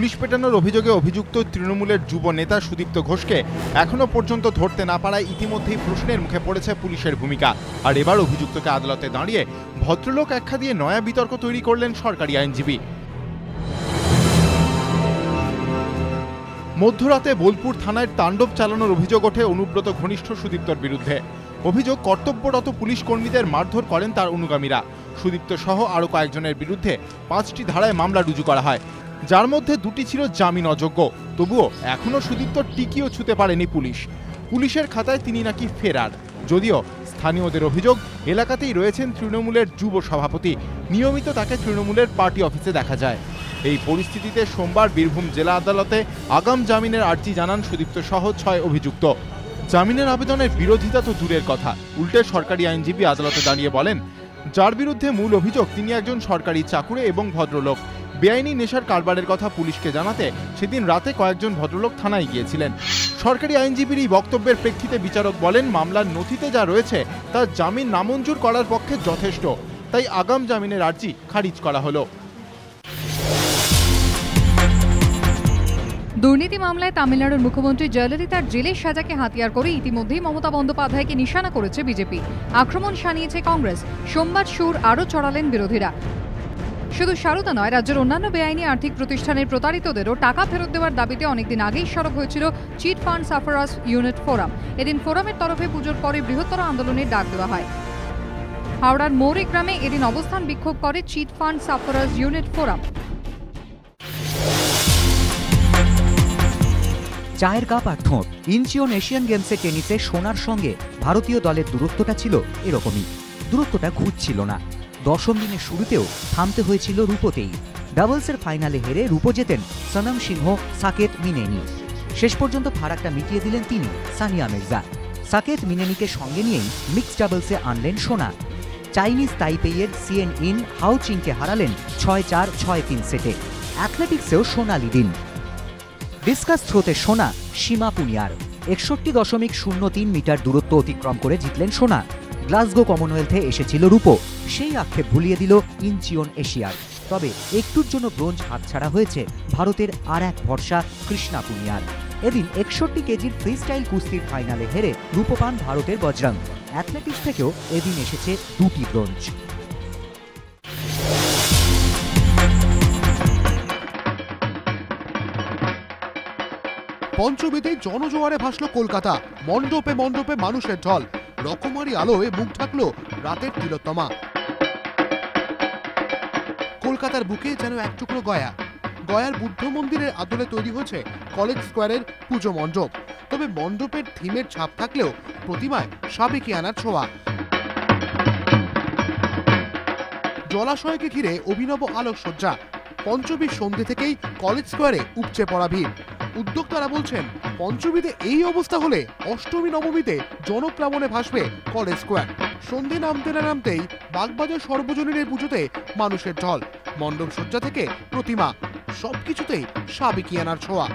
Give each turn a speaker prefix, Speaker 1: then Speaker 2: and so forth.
Speaker 1: Police পেটানোর অভিযোগে অভিযুক্ত তৃণমূলের যুব নেতা সুদীপ্ত ঘোষকে এখনও পর্যন্ত ধরতে না পারায় ইতিমধ্যেই প্রশ্নের মুখে পড়েছে পুলিশের ভূমিকা। আর এবার অভিযুক্তকে আদালতে দাঁড়িয়ে ভদ্রলোক একখা দিয়ে নয়া বিতর্ক তৈরি করলেন সরকারি আইনজীবী। মধ্যরাতে বোলপুর থানায় তাণ্ডব চালানোর অভিযোগ ওঠে অনুব্রত ঘনিষ্ঠ সুদীপ্তর বিরুদ্ধে। অভিযোগ, কর্তব্যরত পুলিশ কর্মীদের মারধর করেন তার অনুগামীরা। সুদীপ্ত সহ আরও কয়েকজনের বিরুদ্ধে পাঁচটি ধারায় মামলা রুজু করা হয়। যার মধ্যে দুটি ছিল জামিন অযোগ্য। তবুও এখনও সুদীপ্ত টিকিও ছুতে পারেনি পুলিশ। পুলিশের খাতায় তিনি নাকি ফেরার। যদিও স্থানীয়দের অভিযোগ, এলাকাতেই রয়েছেন তৃণমূলের যুব সভাপতি। নিয়মিত তাকে তৃণমূলের পার্টি অফিসে দেখা যায়। এই পরিস্থিতিতে সোমবার বীরভূম জেলা আদালতে আগাম জামিনের আর্জি জানান সুদীপ্ত সহ ছয় অভিযুক্ত। জামিনের আবেদনের বিরোধিতা তো দূরের কথা। উল্টে সরকারি আইনজীবী আদালতে দাঁড়িয়ে বলেন, যার বিরুদ্ধে মূল অভিযোগ, তিনি একজন সরকারি চাকুরে এবং ভদ্রলোক। বেআইনি নেশার কারবারের কথা পুলিশকে জানাতে সেদিন রাতে কয়েকজন ভদ্রলোক থানায় গিয়েছিলেন। সরকারি আইনজীবীর এই বক্তব্যের প্রেক্ষিতে বিচারক বলেন, মামলার নথিতে যা রয়েছে, তা জামিন নামঞ্জুর করার পক্ষে যথেষ্ট। তাই আগাম জামিনের আর্জি খারিজ করা হলো।
Speaker 2: দুর্নীতি মামলায় তামিলনাড়ুর মুখ্যমন্ত্রী জয়ললিতার জেলের সাজাকে হাতিয়ার করে ইতিমধ্যেই মমতা বন্দ্যোপাধ্যায়কে নিশানা করেছে বিজেপি। আক্রমণ শানিয়েছে কংগ্রেস। সোমবার সুর আরও চড়ালেন বিরোধীরা। শুধু সারদা নয়, রাজ্যের অন্যান্য বেআইনি আর্থিক প্রতিষ্ঠানের প্রতারিতদেরও টাকা ফেরত দেওয়ার দাবিতে অনেকদিন আগেই সরব হয়েছিল chit fund sufferers unit forum. এদিন ফোরামের তরফে পুজোর পরে বৃহত্তর আন্দোলনের ডাক দেওয়া হয়। হাওড়ার মৌরিক গ্রামে এদিন অবস্থান বিক্ষোভ করে chit fund sufferers unit forum.
Speaker 3: চায়ের কাপ আর ঠোঁট। ইনচিয়ন এশিয়ান গেমসে টেনিসে সোনার সঙ্গে ভারতীয় দলের দূরত্বটা ছিল এরকমই। দূরত্বটা ঘুরছিল না। দশম দিনের শুরুতেও থামতে হয়েছিল রূপতেই। ডাবলসের ফাইনালে হেরে রূপো জেতেন সনম সিংহ, সাকেত মিনেনি। শেষ পর্যন্ত ফারাকটা মিটিয়ে দিলেন তিনি, সানিয়া মির্জা। সাকেত মিনেনিকে সঙ্গে নিয়েই মিক্সড ডাবলসে আনলেন সোনা। চাইনিজ তাইপেইয়ের সিএন ইন হাউ চিংকে হারালেন ছয় চার, ছয় তিন সেটে। অ্যাথলেটিক্সেও সোনালি দিন ডিসকাস থ্রোতে সোনা সীমা পুনিয়ার। একষট্টি দশমিক শূন্য তিন মিটার দূরত্ব অতিক্রম করে জিতলেন সোনা। গ্লাসগো কমনওয়েলথে এসেছিল রূপো। সেই আক্ষেপ ভুলিয়ে দিল ইনচিয়ন এশিয়ার। তবে একটুর জন্য ব্রোঞ্জ হাতছাড়া হয়েছে ভারতের আর এক ভরসা কৃষ্ণা পুনিয়ার। এদিন একষট্টি কেজির ফ্রিস্টাইল কুস্তির ফাইনালে হেরে রূপো পান ভারতের বজরং। অ্যাথলেটিক্স থেকেও এদিন এসেছে দুটি ব্রোঞ্জ।
Speaker 4: পঞ্চমীতে জনজোয়ারে ভাসল কলকাতা। মণ্ডপে মণ্ডপে মানুষের ঢল। রকমারি আলোয় মুখ ঢাকলো রাতের তিলোত্তমা। কলকাতার বুকে যেন এক টুকরো গয়া। গয়ার বুদ্ধ মন্দিরের আদলে তৈরি হয়েছে কলেজ স্কোয়ারের পুজো মণ্ডপ। তবে মণ্ডপের থিমের ছাপ থাকলেও প্রতিমায় সাবেকি আনার ছোঁয়া। জলাশয়কে ঘিরে অভিনব আলোকসজ্জা। পঞ্চমীর সন্ধে থেকেই কলেজ স্কোয়ারে উপচে পড়া ভিড়। উদ্যোক্তারা বলছেন, পঞ্চমীতে এই অবস্থা হলে অষ্টমী, নবমীতে জনপ্লাবনে ভাসবে কলেজ স্কোয়ার। সন্ধে নামতে না নামতেই বাগবাজার সর্বজনীন এই পুজোতে মানুষের ঢল মণ্ডপ সজ্জা থেকে প্রতিমা, সবকিছুতেই সাবেকিয়ানার ছোঁয়া।